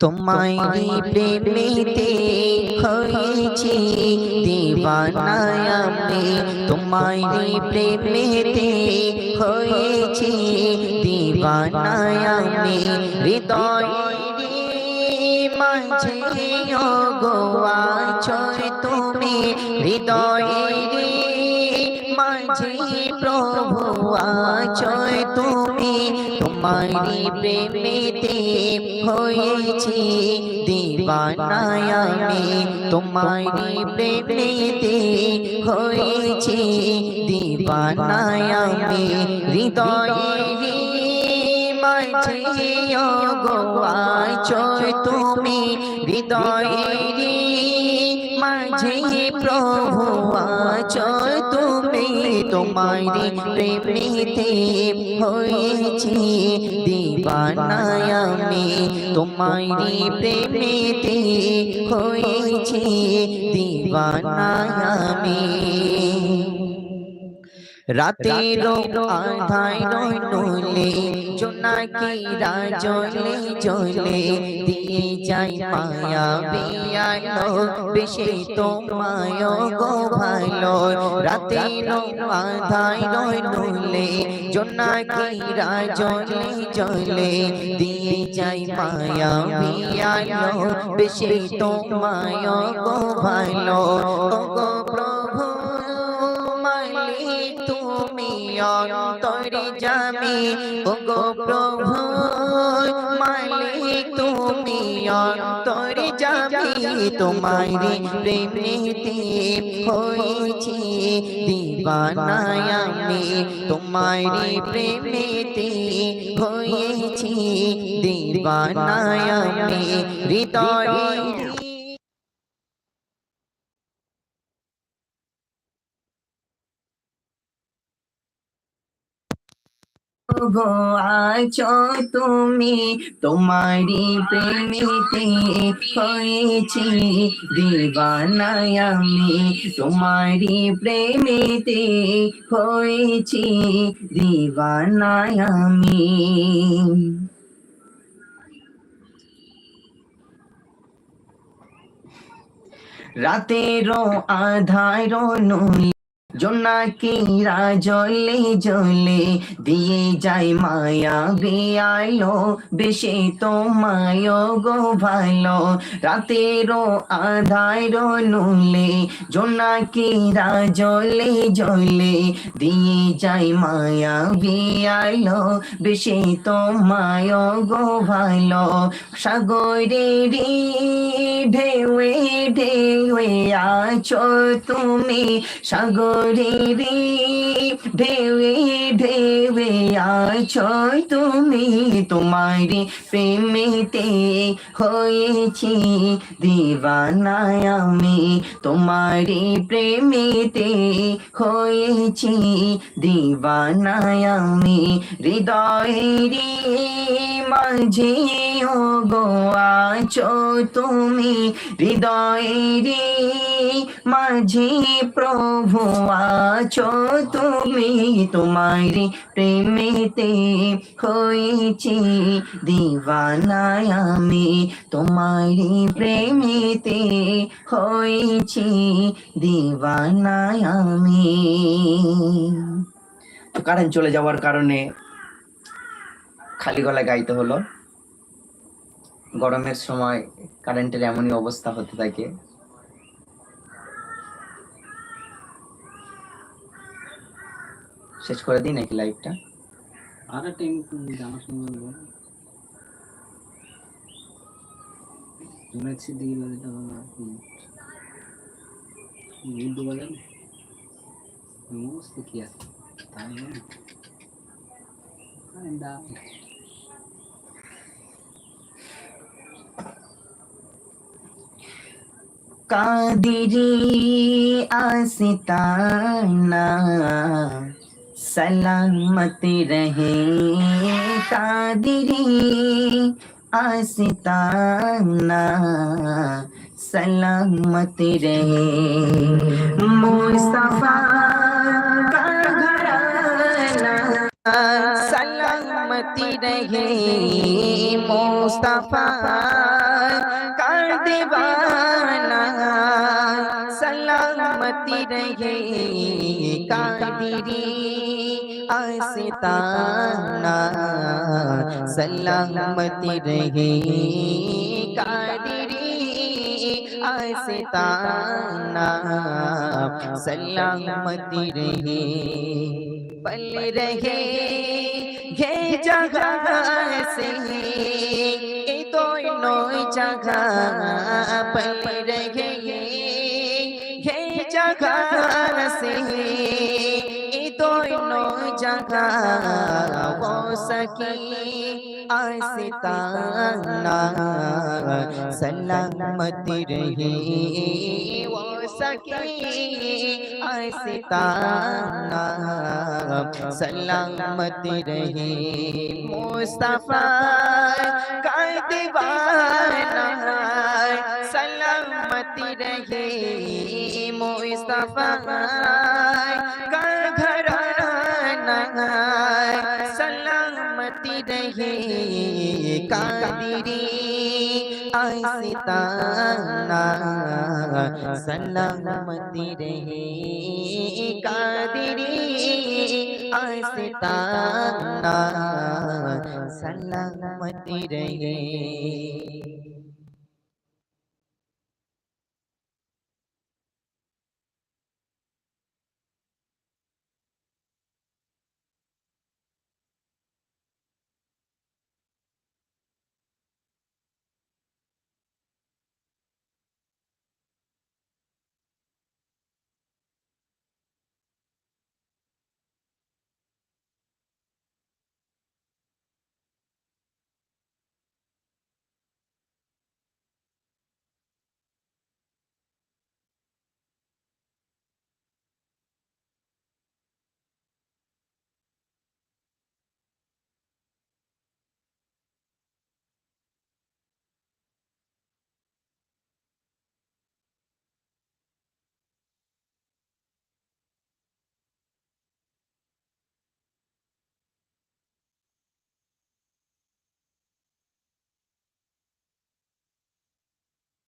তোমায় প্রেমেতে হয়েছি দিবানায় আমি। তোমায় প্রেমেতে হয়েছি দিবানায় আমি। হৃদয় মাঝে গোয়াছ তুমি। হৃদয়ের মাঝে প্রভু আছয় তুমি তোমারি প্রেমেতে হয়েছি। দিবানায় আমি তোমারি প্রেমেতে হয়েছি। দিবানায় আমি হৃদয়ের মাঝে গোয়াছয় তুমি হৃদয়ের মাঝে প্রভু আছয় তুমি। তোমারি প্রেমেতে হয়েছি দিবানায় আমি তোমারি প্রেমেতে হয়েছি দিবানায় আমি রাতের আধায় নইলে জোনাকিরা জলে জলে দিয়ে যাই মায়া বিয়ালো বেশে তোমায় গো ভালো। রাতের আধায় নইলে জোনাকিরা জলে জলে দিয়ে যাই মায়া বিয়ালো বেশে তোমায় গো ভালো। গো তুমি অন্তরে যামি ওগো প্রভু, মালিক, তুমি অন্তরে যামি তোমারি প্রেমেতে হয়েছি, দিবানায় আমি। তোমারি প্রেমেতে হয়েছি, দিবানায় আমি। হৃদয়ে গো আছো তুমি? তোমারি প্রেমেতে হয়েছি। দিবানায় আমি তোমারি প্রেমেতে হয়েছি। দিবানায় আমি। রাতেরও আধার নই জোনাকিরা জলে জলে দিয়ে যাই মায়া বিয়ালো বেশে তোমায় গো ভালো। রাতেরও আধার নুলে জোনাকিরা জলে জলে দিয়ে যাই মায়া বিয়ালো বেশে তোমায় গো ভালো। সাগরের ঢেউয়ে ঢেউয়ে আছো তুমি সাগরেরি ঢেউয়ে ঢেউয়ে আছো তুমি তোমারি প্রেমেতে হয়েছি। দিবানায় আমি তোমারি প্রেমেতে হয়েছি। দিবানায় আমি হৃদয়েরি মাঝে ও গো আছো তুমি হৃদয়েরি মাঝে প্রভু আছো তুমি, তোমারি প্রেমেতে হয়েছি। দিবানায় আমি তোমারি প্রেমেতে হয়েছি। দিবানায় আমি। কারেন্ট চলে যাওয়ার কারণে খালি গলায় গাইতে হলো। গরমের সময় কারেন্টের এমনই অবস্থা হতে থাকে। শেষ করে দিই নাকি লাইভটা আর টাইম জানার সময় ভালো বিদ্যু বাজার? কি আছে? তাই না। কাদিরি आस्ताना सलामत रहे कादिरी आस्ताना सलामत रहे मुस्तफा सलामती रहे मुस्तफा का दीवाना सलामती रहे कादिरी आस्ताना सलामती रहे कादिरी आस्ताना सलामती रहे पल रहे ये जगह से ये दोनों जगह पल रहे ये जगह से ये दोनों जगह हो सकी आस्ताना सलामती रहे वो सकी आस्ताना सलामती रहे मुस्तफा का दीवाना सलामती रहे মুস্তাফা কার ঘরানা সলামতি রহে কাদিরি আইসিতানা সলামতি রহে কাদিরি আইসিতানা সলামতি রহে